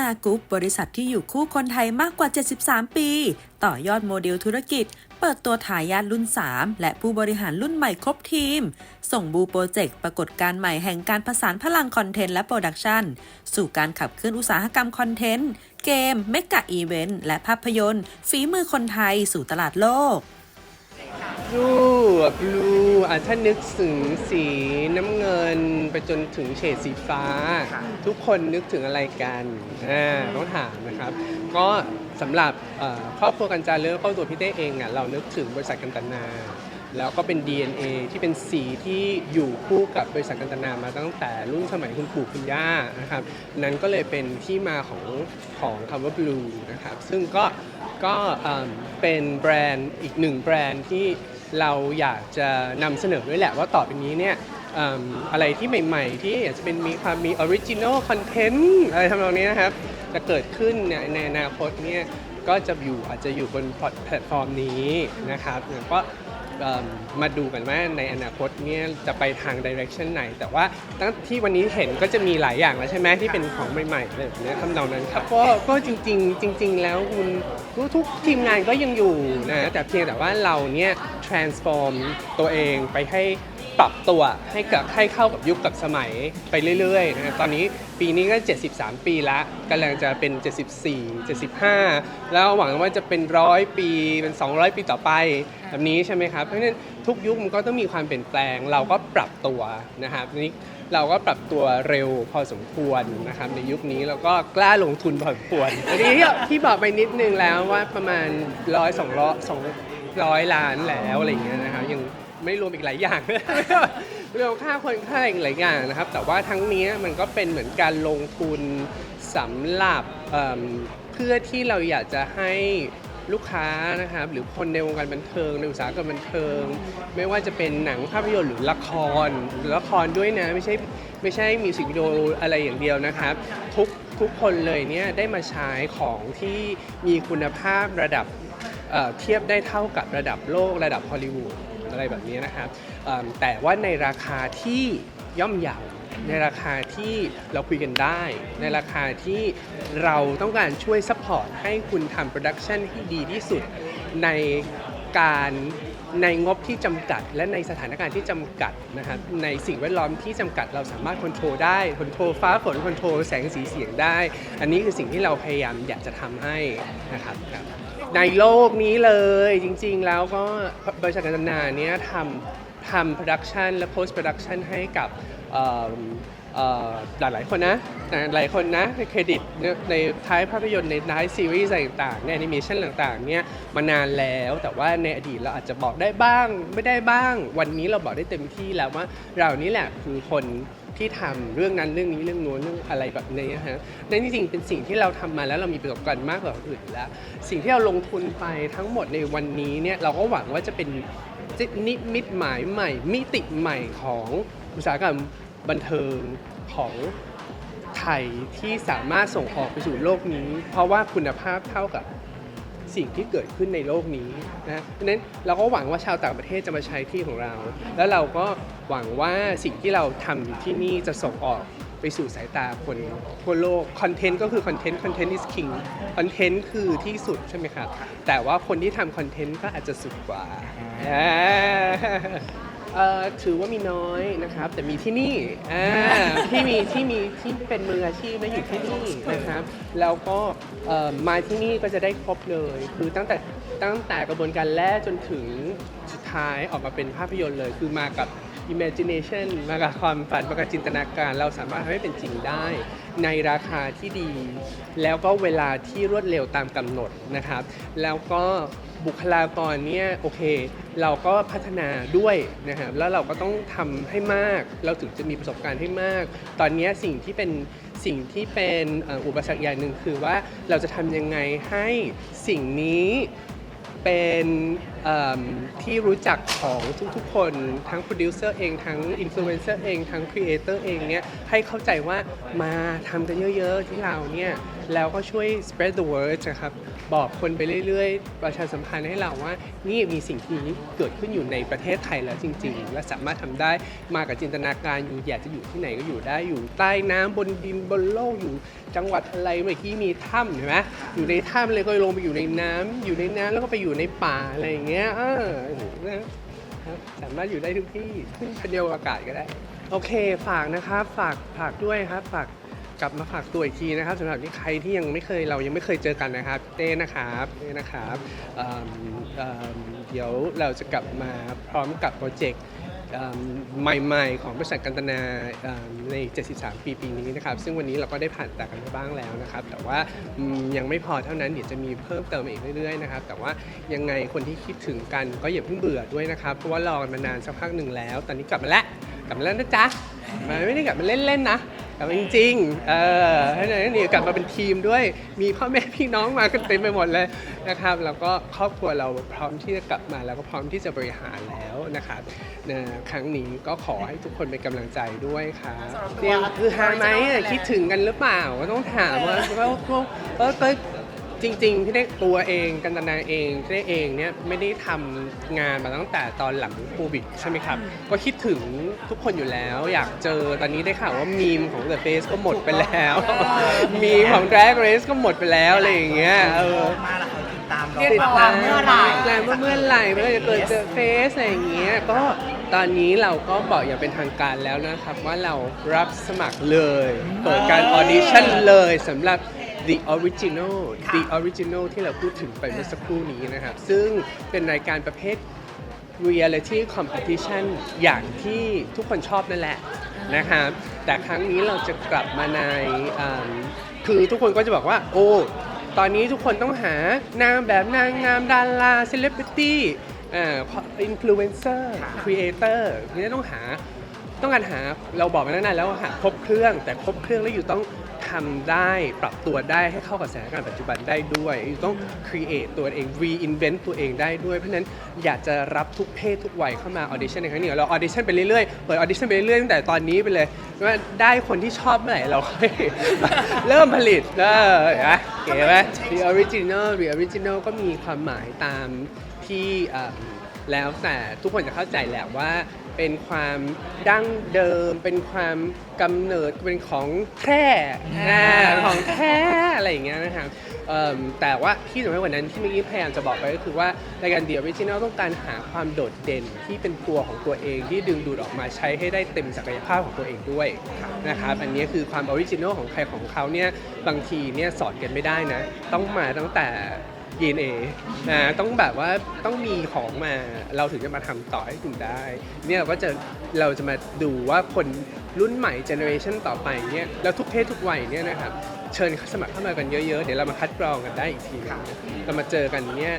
นากรุ๊ปบริษัทที่อยู่คู่คนไทยมากกว่า 73 ปี ต่อยอดโมเดลธุรกิจ เปิดตัวทายาทรุ่น 3 และผู้บริหารรุ่นใหม่ครบทีม ส่งบูโปรเจกต์ปรากฏการใหม่แห่งการผสานพลังคอนเทนต์และโปรดักชันสู่การขับเคลื่อนอุตสาหกรรมคอนเทนต์ เกม เมกะอีเวนต์ และภาพยนตร์ ฝีมือคนไทยสู่ตลาดโลก รูบลูอะถ้านึกถึงสีน้ำเงินไปจนถึงเฉดสีฟ้า ทุกคนนึกถึงอะไรกันอ่าต้องถามนะครับ ก็สำหรับเอ่อครอบครัวกันจาเลิกครอบครัวพี่เต้เองอะเรานึกถึงบริษัทกันตนา แล้วก็เป็น DNA ที่เป็นสีที่อยู่คู่กับบริษัทกันตนามาตั้งแต่รุ่นสมัยคุณปู่คุณย่านะครับนั้นก็เลยเป็นที่มาของของคำว่า blue นะครับซึ่งก็ก็เอิ่มเป็นแบรนด์อีกหนึ่งแบรนด์ที่ เราอยากจะนำเสนอด้วยแหละว่าต่อไปนี้เนี่ยเอิ่มอะไรที่ใหม่ๆ ที่อยากจะเป็นมีความมีออริจิน l ลคอนเทนต์อะไรทำนองนี้นะครับ จะเกิดขึ้นในในอนาคตเนี่ยก็จะอยู่อาจจะอยู่บนแพลตฟอร์มนี้นะครับแล้วก็ มาดูกันว่าในอนาคตเนี่ยจะไปทางดิเรกชันไหน แต่ว่าตั้งที่วันนี้เห็นก็จะมีหลายอย่างแล้วใช่ไหมที่เป็นของใหม่ๆแบบเนี้ยทำนองนั้นครับก็ก็จริง ๆ จริง ๆ แล้วคุณทุกทีมงานก็ยังอยู่นะแต่เพียงแต่ว่าเราเนี่ย transform ตัวเองไปให้ ปรับตัวให้กับให้เข้ากับยุคกับสมัยไปเรื่อยๆนะตอนนี้ปีนี้ก็ 73 ปีละกำลังจะเป็น 74 75 แล้วหวังว่าจะเป็นร้อยปีเป็น 200 ปีต่อไปแบบนี้ใช่ไหมครับ เพราะฉะนั้นทุกยุคมันก็ต้องมีความเปลี่ยนแปลง เราก็ปรับตัวนะครับนี้เราก็ปรับตัวเร็วพอสมควรนะครับในยุคนี้เราก็กล้าลงทุนพอสมควรอันนี้ที่บอกไปนิดนึงแล้วว่าประมาณร้อยสองร้อยสองร้อยล้านแล้วอะไรอย่างเงี้ยนะครับยัง ไม่รวมอีกหลายอย่าง เรวมค่าคนค่าอีกหลายอย่างนะครับ แต่ว่าทั้งนี้มันก็เป็นเหมือนการลงทุนสำหรับเอิ่มเพื่อที่เราอยากจะให้ลูกค้านะครับหรือคนในวงการบันเทิงในอุตสาหกรรมบันเทิง ไม่ว่าจะเป็นหนังภาพยนตร์หรือละครหรือละครด้วยนะไม่ใช่ไม่ใช่มิวสิกวิดีโออะไรอย่างเดียวนะครับ ทุกทุกคนเลยเนี่ยได้มาใช้ของที่มีคุณภาพระดับเอ่อเทียบได้เท่ากับระดับโลกระดับฮอลลีวูด อะไรแบบนี้นะครับแต่ว่าในราคาที่ย่อมเยาในราคาที่เราคุยกันได้ ในราคาที่เราต้องการช่วยซัพพอร์ตให้คุณทำโปรดักชันที่ดีที่สุดในการในงบที่จำกัด และในสถานการณ์ที่จำกัดนะครับในสิ่งแวดล้อมที่จำกัดเราสามารถควบคุมได้ควบคุมฟ้าฝนควบคุมแสงสีเสียงได้ อันนี้คือสิ่งที่เราพยายามอยากจะทำให้นะครับ ในโลกนี้เลยจริงๆแล้วก็บริษัทการนาเนี้ยทำทำโปรดักชันและโพสต์โปรดักชันให้กับเอ่อเอ่อหลายหลายๆคนนะหลายคนนะในเครดิตในในท้ายภาพยนตร์ในท้ายซีรีส์อะไรต่างๆในแอนิเมชันต่างๆเนี่ยมานานแล้วแต่ว่าในอดีตเราอาจจะบอกได้บ้างไม่ได้บ้าง วันนี้เราบอกได้เต็มที่แล้วว่าเรานี่แหละคือคน ที่ทำเรื่องนั้นเรื่องนี้เรื่องโน้นเรื่องอะไรแบบนี้นะฮะนั่นจริงเป็นสิ่งที่เราทำมาแล้วเรามีประสบการณ์มากกว่าคนอื่นแล้ว สิ่งที่เราลงทุนไปทั้งหมดในวันนี้เนี่ยเราก็หวังว่าจะเป็นนิมิตหมายใหม่ มิติใหม่ของอุตสาหกรรมบันเทิงของไทยที่สามารถส่งออกไปสู่โลกนี้ เพราะว่าคุณภาพเท่ากับ สิ่งที่เกิดขึ้นในโลกนี้นะดังนั้นเราก็หวังว่าชาวต่างประเทศจะมาใช้ที่ของเรา แล้วเราก็หวังว่าสิ่งที่เราทำอยู่ที่นี่จะส่งออกไปสู่สายตาคนทั่วโลกคอนเทนต์ก็คือคอนเทนต์คอนเทนต์ is king คอนเทนต์คือที่สุดใช่ไหมครับ แต่ว่าคนที่ทำคอนเทนต์ก็อาจจะสุดกว่า เอ่อถือว่ามีน้อยนะครับ แต่มีที่นี่อ่าที่มีที่มีที่เป็นมืออาชีพและอยู่ที่นี่นะครับ แล้วก็เอ่อมาที่นี่ก็จะได้ครบเลย คือตั้งแต่ตั้งแต่กระบวนการแรกจนถึงสุดท้ายออกมาเป็นภาพยนตร์เลย คือมากับ imagination มากับความฝันมากับจินตนาการ เราสามารถทำให้เป็นจริงได้ ในราคาที่ดี แล้วก็เวลาที่รวดเร็วตามกำหนดนะครับ แล้วก็ บุคลากรเนี่ยโอเค เราก็พัฒนาด้วยนะครับแล้วเราก็ต้องทำให้มากเราถึงจะมีประสบการณ์ให้มาก ตอนนี้สิ่งที่เป็นสิ่งที่เป็นอุปสรรคอย่างหนึ่งคือว่าเราจะทำยังไงให้สิ่งนี้เป็นที่รู้จักของทุกๆ คนทั้งโปรดิวเซอร์เองทั้งอินฟลูเอนเซอร์เองทั้งครีเอเตอร์เองเนี่ยให้เข้าใจว่ามาทำกันเยอะๆที่เราเนี่ย แล้วก็ช่วย spread the word นะครับ บอกคนไปเรื่อยๆ ประชาสัมพันธ์ให้เราว่า นี่มีสิ่งนี้เกิดขึ้นอยู่ในประเทศไทยแล้วจริง ๆ และสามารถทำได้มากับจินตนาการอยู่อยากจะอยู่ที่ไหนก็อยู่ได้อยู่ใต้น้ำบนดินบนโลกอยู่จังหวัดอะไรเมื่อกี้มีถ้ำเห็นไหมอยู่ในถ้ำเลยก็ลงไปอยู่ในน้ำอยู่ในน้ำแล้วก็ไปอยู่ในป่าอะไรอย่างเงี้ยเออสามารถอยู่ได้ทุกที่ขึ้นพันเดียวอากาศก็ได้ โอเค ฝากนะครับ ฝากฝากด้วยครับฝาก กลับมาฝากตัวอีกทีนะครับสำหรับที่ใครที่ยังไม่เคยเรายังไม่เคยเจอกันนะครับเต้นะครับเต้นะครับเอิ่มเอิ่มเดี๋ยวเราจะกลับมาพร้อมกับโปรเจกต์เอิ่มใหม่ๆ ของบริษัทกันตนาเอิ่มใน 73 ปีปีนี้นะครับ ซึ่งวันนี้เราก็ได้ผ่านตากันไปบ้างแล้วนะครับ แต่ว่าอืมยังไม่พอเท่านั้นเดี๋ยวจะมีเพิ่มเติมอีกเรื่อยๆนะครับ แต่ว่ายังไงคนที่คิดถึงกันก็อย่าเพิ่งเบื่อด้วยนะครับ เพราะว่ารอกันมานานสักพักหนึ่งแล้ว ตอนนี้กลับมาแล้ว กลับมาแล้วนะจ๊ะมันไม่ได้กลับมาเล่นๆนะ กลับมาจริงๆเออให้ไหนนี่กลับมาเป็นทีมด้วย มีพ่อแม่พี่น้องมากันเต็มไปหมดเลยนะครับ แล้วก็ครอบครัวเราพร้อมที่จะกลับมาแล้วก็พร้อมที่จะบริหารแล้วนะครับนะครั้งนี้ก็ขอให้ทุกคนเป็นกำลังใจด้วยครับเตรียมคือฮาไหมอะคิดถึงกันหรือเปล่าก็ต้องถามว่าว่าว่าเออเต้ย จริงๆที่ได้ตัวเองกันตนาเองที่ได้เองเนี่ยไม่ได้ทำงานมาตั้งแต่ตอนหลังโควิดใช่ไหมครับ ก็คิดถึงทุกคนอยู่แล้ว อยากเจอตอนนี้ได้ข่าวว่ามีมของ The Face ก็หมดไปแล้ว มีมของ Drag Race ก็หมดไปแล้วอะไรอย่างเงี้ยเออ มาแล้วเขาติดตามเราติดว่าตามเมื่อไหร่แรงว่าเมื่อไหร่เมื่อไหร่จะเกิดเจอเฟสอะไรอย่างเงี้ย ก็ตอนนี้เราก็บอกอย่างเป็นทางการแล้วนะครับ ว่าเรารับสมัครเลย เปิดการออดิชั่นเลยสำหรับ The Original The Original ที่เราพูดถึงไปเมื่อสักครู่นี้นะครับ ซึ่งเป็นรายการประเภท Reality Competition อย่างที่ทุกคนชอบนั่นแหละนะครับ แต่ครั้งนี้เราจะกลับมาในอ่าคือทุกคนก็จะบอกว่า โอ้ ตอนนี้ทุกคนต้องหานางแบบนางงามดาราเซเลบริตี้อ่าอินฟลูเอนเซอร์ครีเอเตอร์นี่ต้องหา ต้องการหาเราบอกมาตั้งนานแล้วว่าหาครบเครื่องแต่ครบเครื่องแล้วอยู่ต้อง ทำได้ปรับตัวได้ให้เข้ากับสถานการณ์ปัจจุบันได้ด้วยต้อง create ตัวเอง reinvent ตัวเองได้ด้วย เพราะฉะนั้นอยากจะรับทุกเพศทุกวัยเข้ามา audition ในครั้งนี้เรา audition ไปเรื่อยๆ เปิด audition ไปเรื่อยๆตั้งแต่ตอนนี้ไปเลยว่าได้คนที่ชอบเมื่อไหร่เราค่อยเริ่มผลิตเออเห็นไหมเก๋ไหม the original the original ก็มีความหมายตามที่แล้วแต่ทุกคนจะเข้าใจแหละว่า เป็นความดั้งเดิม เป็นความกำเนิดเป็นของแท้อ่าของแท้อะไรอย่างเงี้ยนะครับเอิ่มแต่ว่าที่สำคัญกว่านั้นที่เมื่อกี้พยายามจะบอกไปก็คือว่ารายการเดียว i ิ i ิ a l ต้องการหาความโดดเด่นที่เป็นตัวของตัวเองที่ดึงดูดออกมาใช้ให้ได้เต็มศักยภาพของตัวเองด้วยนะครับอันนี้คือความออริจินอลของใครของเขาเนี่ยบางทีเนี่ยสอนกันไม่ได้นะ ต้องมาตั้งแต่ DNA นะต้องแบบว่าต้องมีของมาเราถึงจะมาทำต่อให้คุณได้ เนี่ยเราก็จะเราจะมาดูว่าคนรุ่นใหม่เจเนอเรชันต่อไปเนี่ยแล้วทุกเพศทุกวัยเนี่ยนะครับเชิญสมัครเข้ามากันเยอะๆ เดี๋ยวเรามาคัดกรองกันได้อีกทีหนึงเรามาเจอกันเนี่ย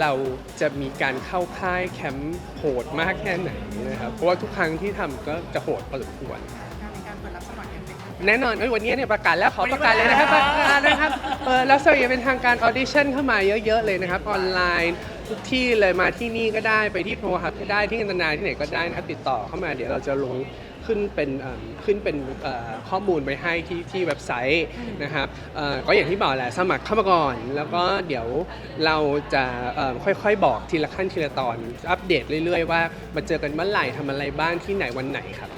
เราจะมีการเข้าค่ายแคมป์โหดมากแค่ไหนนะครับเพราะว่าทุกครั้งที่ทำก็จะโหดพอสมควร แน่นอนเอ้ยวันนี้เนี่ยประกาศแล้วขอประกาศเลยนะครับประกาศนะครับเออแล้วสมัยเป็นทางการออดิชั่นเข้ามาเยอะๆเลยนะครับออนไลน์ทุกที่เลยมาที่นี่ก็ได้ไปที่โพฮับก็ได้ที่กันตนาที่ไหนก็ได้นะครับติดต่อเข้ามาเดี๋ยวเราจะลงขึ้นเป็นเอิ่มขึ้นเป็นเอ่อข้อมูลไปให้ที่ที่เว็บไซต์นะครับเอ่อก็อย่างที่บอกแหละสมัครเข้ามาก่อน แล้วก็เดี๋ยวเราจะเอิ่มค่อยๆบอกทีละขั้นทีละตอน อัปเดตเรื่อยๆว่ามาเจอกันเมื่อไหร่ทำอะไรบ้างที่ไหนวันไหนครับ